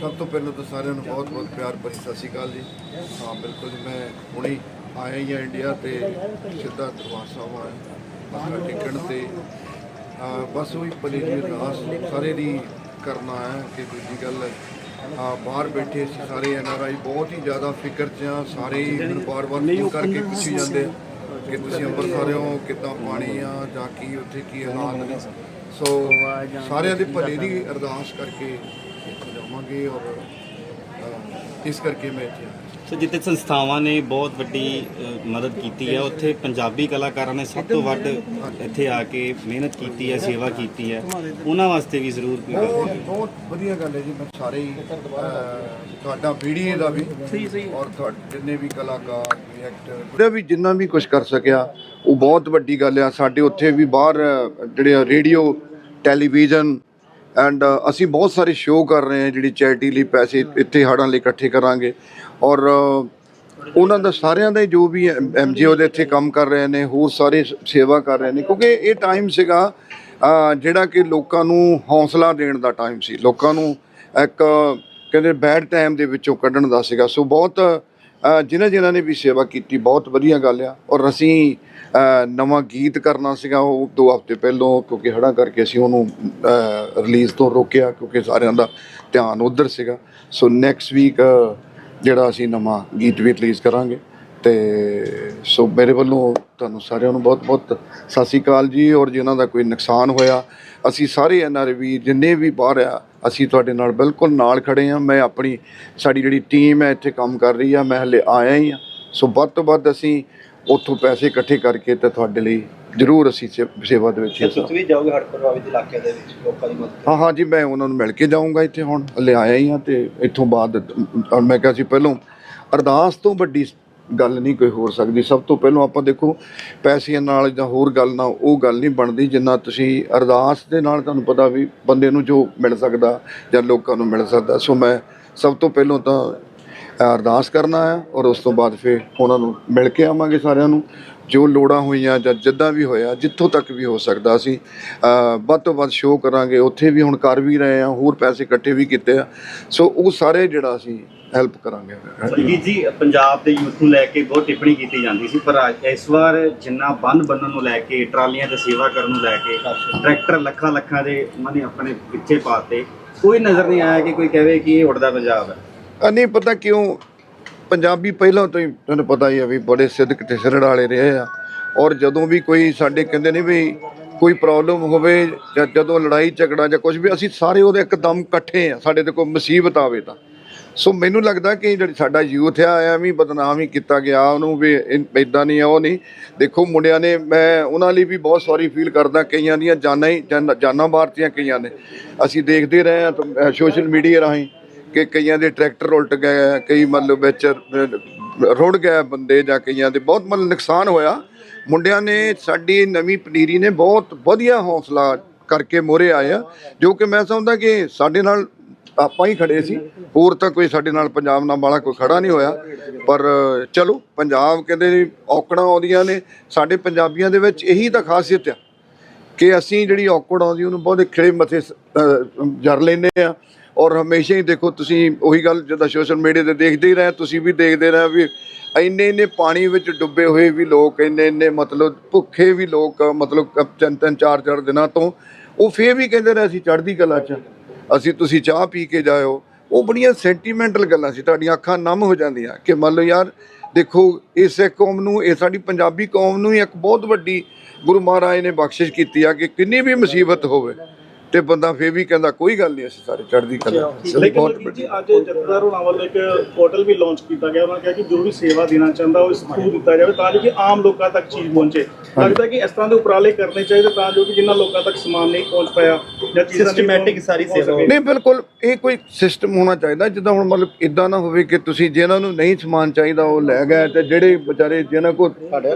ਸਭ ਤੋਂ ਪਹਿਲਾਂ ਤਾਂ ਸਾਰਿਆਂ ਨੂੰ ਬਹੁਤ ਬਹੁਤ ਪਿਆਰ ਭਰੀ ਸਤਿ ਸ਼੍ਰੀ ਅਕਾਲ ਜੀ। ਹਾਂ, ਬਿਲਕੁਲ ਮੈਂ ਹੁਣੇ ਆਇਆ ਹੀ ਹਾਂ ਇੰਡੀਆ ਤੇ ਸਿੱਧਾ ਦਰਬਾਰ ਸਾਹਿਬ ਆਇਆ। ਟਿਕਣ ਤੇ ਬਸ ਉਹੀ ਭਲੀ ਦੀ ਅਰਦਾਸ ਸਾਰੇ ਦੀ ਕਰਨਾ ਹੈ ਕਿ ਦੂਜੀ ਗੱਲ ਆ ਬਾਹਰ ਬੈਠੇ ਸੀ ਸਾਰੇ ਐਨਆਰਆਈ ਬਹੁਤ ਹੀ ਜ਼ਿਆਦਾ ਫਿਕਰ 'ਚ ਆ ਸਾਰੇ ਹੀ ਮੈਨੂੰ ਬਾਰ-ਬਾਰ ਫੋਨ ਕਰਕੇ ਪੁੱਛੀ ਜਾਂਦੇ ਕਿ ਤੁਸੀਂ ਅੰਮ੍ਰਿਤਸਰ ਹੋ ਕਿੱਦਾਂ ਪਾਣੀ ਆ ਜਾਂ ਕੀ ਉੱਥੇ ਕੀ ਹਾਲਾਤ ਨੇ? ਸੋ ਸਾਰਿਆਂ ਦੇ ਭਲੇ ਦੀ ਅਰਦਾਸ ਕਰਕੇ ਇੱਥੇ ਜਾਵਾਂਗੇ ਔਰ ਇਸ ਕਰਕੇ ਮੈਂ ਇੱਥੇ ਆਇਆ। ਸੋ ਜਿੱਥੇ ਸੰਸਥਾਵਾਂ ਨੇ ਬਹੁਤ ਵੱਡੀ ਅ, ਮਦਦ ਕੀਤੀ ਹੈ ਉੱਥੇ ਪੰਜਾਬੀ ਕਲਾਕਾਰਾਂ ਨੇ ਸਭ ਤੋਂ ਵੱਧ ਇੱਥੇ ਆ ਕੇ ਮਿਹਨਤ ਕੀਤੀ ਹੈ ਸੇਵਾ ਕੀਤੀ ਹੈ। ਉਹਨਾਂ ਵਾਸਤੇ ਵੀ ਜ਼ਰੂਰ ਕੋਈ ਗੱਲ ਬਹੁਤ ਬਹੁਤ ਵਧੀਆ ਗੱਲ ਹੈ ਜੀ ਮੈਂ ਸਾਰੇ ਹੀ ਅਹ, ਤੁਹਾਡਾ ਵੀਡੀਓ ਦਾ ਵੀ ਔਰ ਤੁਹਾਡੇ ਜਿੰਨੇ ਵੀ ਕਲਾਕਾਰ ਜਿਹੜਾ ਵੀ ਜਿੰਨਾ ਵੀ ਕੁਝ ਕਰ ਸਕਿਆ ਉਹ ਬਹੁਤ ਵੱਡੀ ਗੱਲ ਆ। ਸਾਡੇ ਉੱਥੇ ਵੀ ਬਾਹਰ ਅਹ, ਜਿਹੜੇ ਰੇਡੀਓ ਟੈਲੀਵਿਜ਼ਨ ਐਂਡ ਅਸੀਂ ਬਹੁਤ ਸਾਰੇ ਸ਼ੋਅ ਕਰ ਰਹੇ ਹਾਂ ਜਿਹੜੀ ਚੈਰਿਟੀ ਲਈ ਪੈਸੇ ਇੱਥੇ ਹੜਾਂ ਲਈ ਇਕੱਠੇ ਕਰਾਂਗੇ। ਔਰ ਉਹਨਾਂ ਦਾ ਸਾਰਿਆਂ ਦਾ ਜੋ ਵੀ ਐਮਜੀਓ ਦੇ ਇੱਥੇ ਕੰਮ ਕਰ ਰਹੇ ਨੇ ਹੋਰ ਸਾਰੇ ਸੇਵਾ ਕਰ ਰਹੇ ਨੇ ਕਿਉਂਕਿ ਇਹ ਟਾਈਮ ਸੀਗਾ ਜਿਹੜਾ ਕਿ ਲੋਕਾਂ ਨੂੰ ਹੌਸਲਾ ਦੇਣ ਦਾ ਟਾਈਮ ਸੀ। ਲੋਕਾਂ ਨੂੰ ਇੱਕ ਕਹਿੰਦੇ ਬੈਡ ਟਾਈਮ ਦੇ ਵਿੱਚੋਂ ਕੱਢਣ ਦਾ ਸੀਗਾ। ਸੋ ਬਹੁਤ ਜਿਨ੍ਹਾਂ ਜਿਨ੍ਹਾਂ ਨੇ ਵੀ ਸੇਵਾ ਕੀਤੀ, ਬਹੁਤ ਵਧੀਆ ਗੱਲ ਆ। ਔਰ ਅਸੀਂ ਨਵਾਂ ਗੀਤ ਕਰਨਾ ਸੀਗਾ, ਉਹ ਦੋ ਹਫ਼ਤੇ ਪਹਿਲਾਂ, ਕਿਉਂਕਿ ਹੜ੍ਹਾਂ ਕਰਕੇ ਅਸੀਂ ਉਹਨੂੰ ਰਿਲੀਜ਼ ਤੋਂ ਰੋਕਿਆ, ਕਿਉਂਕਿ ਸਾਰਿਆਂ ਦਾ ਧਿਆਨ ਉਧਰ ਸੀਗਾ। ਸੋ ਨੈਕਸਟ ਵੀਕ ਜਿਹੜਾ ਅਸੀਂ ਨਵਾਂ ਗੀਤ ਵੀ ਰਿਲੀਜ਼ ਕਰਾਂਗੇ। ਤੇ ਸੋ ਮੇਰੇ ਵੱਲੋਂ ਤੁਹਾਨੂੰ ਸਾਰਿਆਂ ਨੂੰ ਬਹੁਤ-ਬਹੁਤ ਸਤਿ ਸ਼੍ਰੀ ਅਕਾਲ ਜੀ। ਔਰ ਜਿਨ੍ਹਾਂ ਦਾ ਕੋਈ ਨੁਕਸਾਨ ਹੋਇਆ, ਅਸੀਂ ਸਾਰੇ ਐਨਆਰਵੀ ਜਿੰਨੇ ਵੀ ਬਾਹਰ ਆ ਅਸੀਂ ਤੁਹਾਡੇ ਨਾਲ ਬਿਲਕੁਲ ਨਾਲ ਖੜੇ ਆ ਮੈਂ ਆਪਣੀ ਸਾਡੀ ਜਿਹੜੀ ਟੀਮ ਹੈ ਇੱਥੇ ਕੰਮ ਕਰ ਰਹੀ ਆ। ਮੈਂ ਹਲੇ ਆਇਆ ਹੀ ਆ। ਸੋ ਵੱਧ ਤੋਂ ਵੱਧ ਅਸੀਂ ਉੱਥੋਂ ਪੈਸੇ ਇਕੱਠੇ ਕਰਕੇ ਤੇ ਤੁਹਾਡੇ ਲਈ ਜ਼ਰੂਰ ਅਸੀਂ ਸੇਵਾ ਦੇ ਵਿੱਚ ਹਿੱਸਾ ਤੁਸੀਂ ਵੀ ਜਾਓਗੇ ਹੜ੍ਹ ਪ੍ਰਭਾਵਿਤ ਇਲਾਕਿਆਂ ਦੇ ਵਿੱਚ ਲੋਕਾਂ ਦੀ ਮਦਦ ਹਾਂ ਹਾਂ ਜੀ ਮੈਂ ਉਹਨਾਂ ਨੂੰ ਮਿਲ ਕੇ ਜਾਊਂਗਾ ਇੱਥੇ ਹੁਣ। ਹਲੇ ਆਇਆ ਹੀ ਆ ਤੇ ਇੱਥੋਂ ਬਾਅਦ ਮੈਂ ਕਿਹਾ ਸੀ ਪਹਿਲੋਂ ਅਰਦਾਸ ਤੋਂ ਵੱਡੀ ਗੱਲ ਨਹੀਂ ਕੋਈ ਹੋ ਸਕਦੀ। ਸਭ ਤੋਂ ਪਹਿਲਾਂ ਆਪਾਂ ਦੇਖੋ, ਪੈਸਿਆਂ ਨਾਲ ਜਾਂ ਹੋਰ ਗੱਲ ਨਾਲ ਉਹ ਗੱਲ ਨਹੀਂ ਬਣਦੀ ਜਿੰਨਾ ਤੁਸੀਂ ਅਰਦਾਸ ਦੇ ਨਾਲ ਤੁਹਾਨੂੰ ਪਤਾ ਵੀ ਬੰਦੇ ਨੂੰ ਜੋ ਮਿਲ ਸਕਦਾ ਜਾਂ ਲੋਕਾਂ ਨੂੰ ਮਿਲ ਸਕਦਾ। ਸੋ ਮੈਂ ਸਭ ਤੋਂ ਪਹਿਲਾਂ ਤਾਂ ਅਰਦਾਸ ਕਰਨਾ ਆ ਔਰ ਉਸ ਤੋਂ ਬਾਅਦ ਫਿਰ ਉਹਨਾਂ ਨੂੰ ਮਿਲ ਕੇ ਆਵਾਂਗੇ ਸਾਰਿਆਂ ਨੂੰ। ਜੋ ਲੋੜਾਂ ਹੋਈਆਂ ਜਾਂ ਜਿੱਦਾਂ ਵੀ ਹੋਇਆ, ਜਿੱਥੋਂ ਤੱਕ ਵੀ ਹੋ ਸਕਦਾ ਅਸੀਂ ਵੱਧ ਤੋਂ ਵੱਧ ਸ਼ੋਅ ਕਰਾਂਗੇ। ਉੱਥੇ ਵੀ ਹੁਣ ਕਰ ਵੀ ਰਹੇ ਆ, ਹੋਰ ਪੈਸੇ ਇਕੱਠੇ ਵੀ ਕੀਤੇ ਆ। ਸੋ ਉਹ ਸਾਰੇ ਜਿਹੜਾ ਅਸੀਂ ਹੈਲਪ ਕਰਾਂਗੇ। ਜੀ ਜੀ, ਪੰਜਾਬ ਦੇ ਯੂਥ ਨੂੰ ਲੈ ਕੇ ਬਹੁਤ ਟਿੱਪਣੀ ਕੀਤੀ ਜਾਂਦੀ ਸੀ, ਪਰ ਇਸ ਵਾਰ ਜਿੰਨਾ ਬੰਨ ਬੰਨਣ ਨੂੰ ਲੈ ਕੇ, ਟਰਾਲੀਆਂ ਤੇ ਸੇਵਾ ਕਰਨ ਨੂੰ ਲੈ ਕੇ, ਟਰੈਕਟਰ ਲੱਖਾਂ ਲੱਖਾਂ ਦੇ ਉਹਨਾਂ ਨੇ ਆਪਣੇ ਪਿੱਛੇ ਪਾਤੇ ਕੋਈ ਨਜ਼ਰ ਨਹੀਂ ਆਇਆ ਕਿ ਕੋਈ ਕਹੇ ਕਿ ਇਹ ਉੜਦਾ ਪੰਜਾਬ ਹੈ। ਅ, ਨਹੀਂ ਪਤਾ ਕਿਉਂ ਪੰਜਾਬੀ ਪਹਿਲਾਂ ਤੋਂ ਹੀ ਤੁਹਾਨੂੰ ਪਤਾ ਹੀ ਆ ਵੀ ਬੜੇ ਸਿੱਧਕ ਤੇ ਸਿਰੜ ਵਾਲੇ ਰਹੇ ਆ। ਔਰ ਜਦੋਂ ਵੀ ਕੋਈ ਸਾਡੇ ਕਹਿੰਦੇ ਨੇ ਵੀ ਕੋਈ ਪ੍ਰੋਬਲਮ ਹੋਵੇ ਜਾਂ ਜਦੋਂ ਲੜਾਈ ਝਗੜਾ ਜਾਂ ਕੁਝ ਵੀ ਅਸੀਂ ਸਾਰੇ ਉਹਦੇ ਇੱਕਦਮ ਇਕੱਠੇ ਆ ਸਾਡੇ ਤੇ ਕੋਈ ਮੁਸੀਬਤ ਆਵੇ ਤਾਂ। ਸੋ ਮੈਨੂੰ ਲੱਗਦਾ ਕਿ ਜਿਹੜੀ ਸਾਡਾ ਯੂਥ ਆ ਐਵੇਂ ਬਦਨਾਮ ਹੀ ਕੀਤਾ ਗਿਆ ਉਹਨੂੰ ਵੀ ਇਦਾਂ ਨਹੀਂ ਆ ਉਹ ਨਹੀਂ। ਦੇਖੋ ਮੁੰਡਿਆਂ ਨੇ ਮੈਂ ਉਹਨਾਂ ਲਈ ਵੀ ਬਹੁਤ ਸੌਰੀ ਫੀਲ ਕਰਦਾ ਕਈਆਂ ਦੀਆਂ ਜਾਨਾਂ ਹੀ ਜਾਨਾਂ ਜਾਨਾਂ ਮਾਰਤੀਆਂ ਕਈਆਂ ਨੇ। ਅਸੀਂ ਦੇਖਦੇ ਰਹੇ ਆ ਸੋਸ਼ਲ ਮੀਡੀਆ ਰਾਹੀਂ। ਕਿ ਕਈਆਂ ਦੇ ਟਰੈਕਟਰ ਉਲਟ ਗਏ ਕਈ ਮਤਲਬ ਵਿੱਚ ਰੁੜ ਗਏ ਬੰਦੇ ਜਾਂ ਕਈਆਂ ਦੇ ਬਹੁਤ ਮਤਲਬ ਨੁਕਸਾਨ ਹੋਇਆ। ਮੁੰਡਿਆਂ ਨੇ ਸਾਡੀ ਨਵੀਂ ਪਨੀਰੀ ਨੇ ਬਹੁਤ ਵਧੀਆ ਹੌਸਲਾ ਕਰਕੇ ਮੋਰੇ ਆਏ ਆ, ਜੋ ਕਿ ਮੈਂ ਸਮਝਦਾ ਕਿ ਸਾਡੇ ਨਾਲ ਆਪਾਂ ਹੀ ਖੜੇ ਸੀ। ਹੋਰ ਤਾਂ ਕੋਈ ਸਾਡੇ ਨਾਲ ਪੰਜਾਬ ਨਾਲ ਵਾਲਾ ਕੋਈ ਖੜਾ ਨਹੀਂ ਹੋਇਆ। ਪਰ ਚਲੋ, ਪੰਜਾਬ ਕਹਿੰਦੇ ਔਕੜਾਂ ਆਉਂਦੀਆਂ ਨੇ, ਸਾਡੇ ਪੰਜਾਬੀਆਂ ਦੇ ਵਿੱਚ ਇਹੀ ਤਾਂ ਖਾਸੀਅਤ ਆ ਕਿ ਅਸੀਂ ਜਿਹੜੀ ਔਕੜ ਆਉਂਦੀ, ਉਹਨੂੰ ਬਹੁਤ ਖਿੜੇ ਮੱਥੇ ਜਰ ਲੈਂਦੇ ਆ। ਔਰ ਹਮੇਸ਼ਾ ਹੀ ਦੇਖੋ ਤੁਸੀਂ ਉਹੀ ਗੱਲ ਜਿੱਦਾਂ ਸੋਸ਼ਲ ਮੀਡੀਆ ਤੇ ਦੇਖਦੇ ਹੀ ਰਹੇ, ਤੁਸੀਂ ਵੀ ਦੇਖਦੇ ਰਹੇ ਵੀ ਇੰਨੇ ਇੰਨੇ ਪਾਣੀ ਵਿੱਚ ਡੁੱਬੇ ਹੋਏ ਵੀ ਲੋਕ, ਇੰਨੇ ਇੰਨੇ ਮਤਲਬ ਭੁੱਖੇ ਵੀ ਲੋਕ, ਮਤਲਬ ਤਿੰਨ ਤਿੰਨ ਚਾਰ ਚਾਰ ਦਿਨਾਂ ਤੋਂ ਉਹ ਫੇਰ ਵੀ ਕਹਿੰਦੇ ਰਹੇ, ਅਸੀਂ ਚੜ੍ਹਦੀ ਕਲਾ 'ਚ ਅਸੀਂ ਤੁਸੀਂ ਚਾਹ ਪੀ ਕੇ ਜਾਇਓ। ਉਹ ਬੜੀਆਂ ਸੈਂਟੀਮੈਂਟਲ ਗੱਲਾਂ ਸੀ, ਤੁਹਾਡੀਆਂ ਅੱਖਾਂ ਨਮ ਹੋ ਜਾਂਦੀਆਂ ਕਿ ਮੰਨ ਲਓ ਯਾਰ ਦੇਖੋ ਇਸ ਸਿੱਖ ਕੌਮ ਨੂੰ, ਇਹ ਸਾਡੀ ਪੰਜਾਬੀ ਕੌਮ ਨੂੰ ਹੀ ਇੱਕ ਬਹੁਤ ਵੱਡੀ ਗੁਰੂ ਮਹਾਰਾਜ ਨੇ ਬਖਸ਼ਿਸ਼ ਕੀਤੀ ਆ ਕਿ ਕਿੰਨੀ ਵੀ ਮੁਸੀਬਤ ਹੋਵੇ ਤੇ ਬੰਦਾ ਫੇਰ ਵੀ ਕਹਿੰਦਾ ਕੋਈ ਗੱਲ ਨਹੀਂ ਅਸੀਂ ਸਾਰੇ ਚੜ੍ਹਦੀ ਕਲਾ ਲੇਕਿਨ ਜੀ ਅੱਜ ਜਥੇਦਾਰ ਹੋਣਾ ਵੱਲੋਂ ਇੱਕ ਪੋਰਟਲ ਵੀ ਲਾਂਚ ਕੀਤਾ ਗਿਆ ਉਹਨਾਂ ਨੇ ਕਿਹਾ ਕਿ ਜੋ ਵੀ ਸੇਵਾ ਦੇਣਾ ਚਾਹੁੰਦਾ ਉਹ ਇਸ ਥਰੂ ਦਿੱਤਾ ਜਾਵੇ ਤਾਂ ਜੋ ਕਿ ਆਮ ਲੋਕਾਂ ਤੱਕ ਚੀਜ਼ ਪਹੁੰਚੇ। ਲੱਗਦਾ ਕਿ ਇਸ ਤਰ੍ਹਾਂ ਦੇ ਉਪਰਾਲੇ ਕਰਨੇ ਚਾਹੀਦੇ ਤਾਂ ਜੋ ਕਿ ਜਿਨ੍ਹਾਂ ਲੋਕਾਂ ਤੱਕ ਸਮਾਨ ਨਹੀਂ ਪਹੁੰਚ ਪਾਇਆ ਜਾਂ ਚੀਜ਼ਾਂ Systematic ਸਾਰੀ ਸੇਵਾ। ਨਹੀਂ ਬਿਲਕੁਲ ਇਹ ਕੋਈ ਸਿਸਟਮ ਹੋਣਾ ਚਾਹੀਦਾ ਜਿੱਦਾਂ ਹੁਣ ਮਤਲਬ ਇਦਾਂ ਨਾ ਹੋਵੇ ਕਿ ਤੁਸੀਂ ਜਿਹਨਾਂ ਨੂੰ ਨਹੀਂ ਸਮਾਨ ਚਾਹੀਦਾ ਉਹ ਲੈ ਗਏ ਤੇ ਜਿਹੜੇ ਵਿਚਾਰੇ ਜਿਹਨਾਂ ਕੋ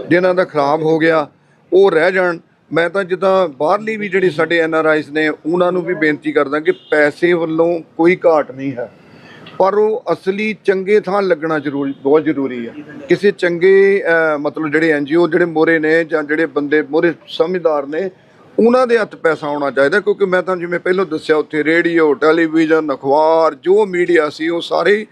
ਜਿਨ੍ਹਾਂ ਦਾ ਖਰਾਬ ਹੋ ਗਿਆ ਉਹ ਰਹਿ ਜਾਣ। ਮੈਂ ਤਾਂ ਜਿੱਦਾਂ ਬਾਹਰਲੀ ਵੀ ਜਿਹੜੇ ਸਾਡੇ ਐਨ ਆਰ ਆਈਸ ਨੇ, ਉਹਨਾਂ ਨੂੰ ਵੀ ਬੇਨਤੀ ਕਰਦਾ ਕਿ ਪੈਸੇ ਵੱਲੋਂ ਕੋਈ ਘਾਟ ਨਹੀਂ ਹੈ। ਪਰ ਉਹ ਅਸਲੀ ਚੰਗੇ ਥਾਂ ਲੱਗਣਾ ਜ਼ਰੂਰੀ, ਬਹੁਤ ਜ਼ਰੂਰੀ ਹੈ। ਕਿਸੇ ਚੰਗੇ ਮਤਲਬ ਜਿਹੜੇ ਐਨ ਜੀ ਓ ਜਿਹੜੇ ਮੋਰੇ ਨੇ ਜਾਂ ਜਿਹੜੇ ਬੰਦੇ ਮੋਰੇ ਸਮਝਦਾਰ ਨੇ ਉਹਨਾਂ ਦੇ ਹੱਥ ਪੈਸਾ ਆਉਣਾ ਚਾਹੀਦਾ ਕਿਉਂਕਿ ਮੈਂ ਤਾਂ ਜਿਵੇਂ ਪਹਿਲਾਂ ਦੱਸਿਆ ਉੱਥੇ ਰੇਡੀਓ ਟੈਲੀਵਿਜ਼ਨ ਅਖਬਾਰ ਜੋ ਮੀਡੀਆ ਸੀ ਉਹ ਸਾਰੇ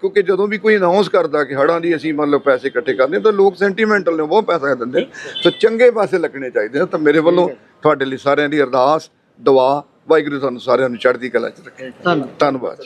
ਕਿਉਂਕਿ ਜਦੋਂ ਵੀ ਕੋਈ ਅਨਾਉਂਸ ਕਰਦਾ ਕਿ ਹੜਾਂ ਦੀ ਅਸੀਂ ਮੰਨ ਲਓ ਪੈਸੇ ਇਕੱਠੇ ਕਰਨੇ ਤਾਂ ਲੋਕ ਸੈਂਟੀਮੈਂਟਲ ਨੇ ਬਹੁਤ ਪੈਸਾ ਦਿੰਦੇ ਸੋ ਚੰਗੇ ਪਾਸੇ ਲੱਗਣੇ ਚਾਹੀਦੇ ਤਾਂ ਮੇਰੇ ਵੱਲੋਂ ਤੁਹਾਡੇ ਲਈ ਸਾਰਿਆਂ ਦੀ ਅਰਦਾਸ ਦੁਆ ਵਾਹਿਗੁਰੂ ਤੁਹਾਨੂੰ ਸਾਰਿਆਂ ਨੂੰ ਚੜ੍ਹਦੀ ਕਲਾ ਚ ਰੱਖੇ। ਧੰਨਵਾਦ।